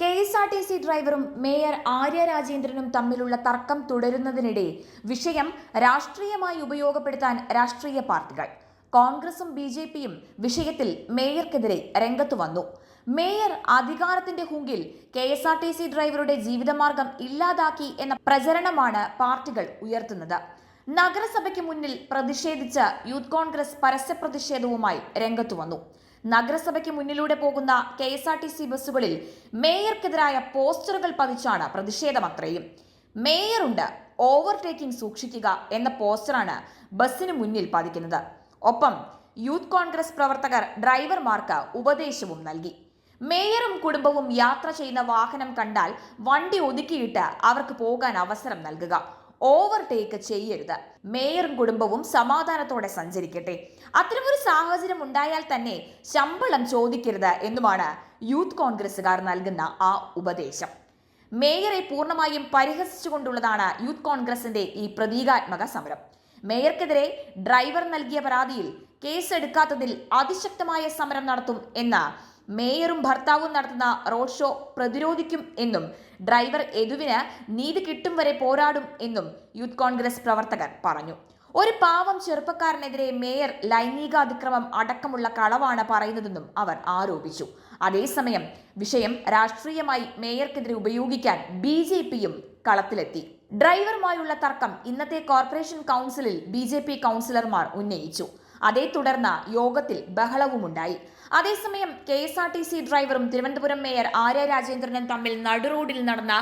K S R T C ഡ്രൈവറും mayor Arya രാജേന്ദ്രനും തമ്മിലുള്ള തർക്കം തുടരുന്നതിനിടെ വിഷയം രാഷ്ട്രീയമായി ഉപയോഗപ്പെടുത്താൻ രാഷ്ട്രീയ പാർട്ടികൾ. കോൺഗ്രസും ബി ജെ പിയും വിഷയത്തിൽ മേയർക്കെതിരെ രംഗത്തു വന്നു. മേയർ അധികാരത്തിന്റെ ഹുങ്കിൽ K S R T C ഡ്രൈവറുടെ ജീവിതമാർഗം ഇല്ലാതാക്കി എന്ന പ്രചരണമാണ് പാർട്ടികൾ ഉയർത്തുന്നത്. നഗരസഭയ്ക്ക് മുന്നിൽ പ്രതിഷേധിച്ച് യൂത്ത് കോൺഗ്രസ് പരസ്യ പ്രതിഷേധവുമായി രംഗത്തു വന്നു. നഗരസഭയ്ക്ക് മുന്നിലൂടെ പോകുന്ന K S R T C ബസ്സുകളിൽ മേയർക്കെതിരായ പോസ്റ്ററുകൾ പതിച്ചാണ് പ്രതിഷേധമത്രയും. മേയറുണ്ട് ഓവർടേക്കിംഗ് സൂക്ഷിക്കുക എന്ന പോസ്റ്ററാണ് ബസ്സിന് മുന്നിൽ പതിക്കുന്നത്. ഒപ്പം യൂത്ത് കോൺഗ്രസ് പ്രവർത്തകർ ഡ്രൈവർമാർക്ക് ഉപദേശവും നൽകി. മേയറും കുടുംബവും യാത്ര ചെയ്യുന്ന വാഹനം കണ്ടാൽ വണ്ടി ഒതുക്കിയിട്ട് അവർക്ക് പോകാൻ അവസരം നൽകുക. ഓവർടേക്ക് ചെയ്യരുത്. മേയറും കുടുംബവും സമാധാനത്തോടെ സഞ്ചരിക്കട്ടെ. അത്തരമൊരു സാഹചര്യം ഉണ്ടായാൽ തന്നെ ശമ്പളം ചോദിക്കരുത് എന്നുമാണ് യൂത്ത് കോൺഗ്രസുകാർ നൽകുന്ന ആ ഉപദേശം. മേയറെ പൂർണമായും പരിഹസിച്ചുകൊണ്ടുള്ളതാണ് യൂത്ത് കോൺഗ്രസിന്റെ ഈ പ്രതീകാത്മക സമരം. മേയർക്കെതിരെ ഡ്രൈവർ നൽകിയ പരാതിയിൽ കേസെടുക്കാത്തതിൽ അതിശക്തമായ സമരം നടത്തും എന്ന മേയറും ഭർത്താവും നടത്തുന്ന റോഡ് ഷോ പ്രതിരോധിക്കും എന്നും ഡ്രൈവർ യദുവിന് നീതി കിട്ടും വരെ പോരാടും എന്നും യൂത്ത് കോൺഗ്രസ് പ്രവർത്തകർ പറഞ്ഞു. ഒരു പാവം ചെറുപ്പക്കാരനെതിരെ മേയർ ലൈംഗികാതിക്രമം അടക്കമുള്ള കളവാണ് പറയുന്നതെന്നും അവർ ആരോപിച്ചു. അതേസമയം വിഷയം രാഷ്ട്രീയമായി മേയർക്കെതിരെ ഉപയോഗിക്കാൻ ബി ജെ പിയും കളത്തിലെത്തി. ഡ്രൈവറുമായുള്ള തർക്കം ഇന്നത്തെ കോർപ്പറേഷൻ കൗൺസിലിൽ ബി ജെ പി കൗൺസിലർമാർ ഉന്നയിച്ചു. അതേ തുടർന്ന് യോഗത്തിൽ ബഹളവുമുണ്ടായി. അതേസമയം K S R T C ഡ്രൈവറും തിരുവനന്തപുരം മേയർ ആര്യ രാജേന്ദ്രനും തമ്മിൽ നടുറോഡിൽ നടന്ന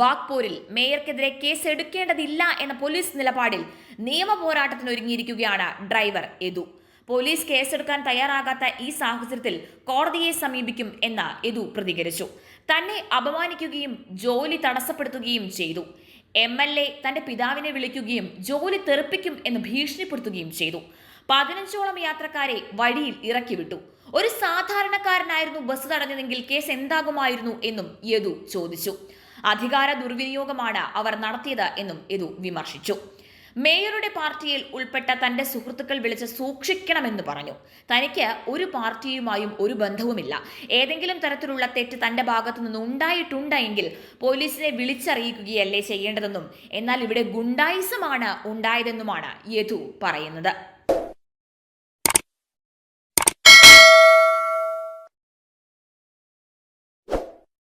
വാക്പോരിൽ മേയർക്കെതിരെ കേസ് എടുക്കേണ്ടതില്ല എന്ന പോലീസ് നിലപാടിൽ നിയമ പോരാട്ടത്തിന് ഒരുങ്ങിയിരിക്കുകയാണ് ഡ്രൈവർ യദു പോലീസ് കേസെടുക്കാൻ തയ്യാറാകാത്ത ഈ സാഹചര്യത്തിൽ കോടതിയെ സമീപിക്കും എന്ന് യദു പ്രതികരിച്ചു. തന്നെ അപമാനിക്കുകയും ജോലി തടസ്സപ്പെടുത്തുകയും ചെയ്തു. എം എൽ എ തന്റെ പിതാവിനെ വിളിക്കുകയും ജോലി തെറിപ്പിക്കും എന്ന് ഭീഷണിപ്പെടുത്തുകയും ചെയ്തു. പതിനഞ്ചോളം യാത്രക്കാരെ വഴിയിൽ ഇറക്കി വിട്ടു ഒരു സാധാരണക്കാരനായിരുന്നു ബസ് തടഞ്ഞതെങ്കിൽ കേസ് എന്താകുമായിരുന്നു എന്നും യദു ചോദിച്ചു. അധികാര ദുർവിനിയോഗമാണ് അവർ നടത്തിയത് എന്നും യദു വിമർശിച്ചു. മേയറുടെ പാർട്ടിയിൽ ഉൾപ്പെട്ട തന്റെ സുഹൃത്തുക്കൾ വിളിച്ച് സൂക്ഷിക്കണമെന്ന് പറഞ്ഞു. തനിക്ക് ഒരു പാർട്ടിയുമായും ഒരു ബന്ധവുമില്ല. ഏതെങ്കിലും തരത്തിലുള്ള തെറ്റ് തന്റെ ഭാഗത്തു നിന്ന് ഉണ്ടായിട്ടുണ്ടെങ്കിൽ പോലീസിനെ വിളിച്ചറിയിക്കുകയല്ലേ ചെയ്യേണ്ടതെന്നും എന്നാൽ ഇവിടെ ഗുണ്ടായിസമാണ് ഉണ്ടായതെന്നുമാണ് യദു പറയുന്നത്.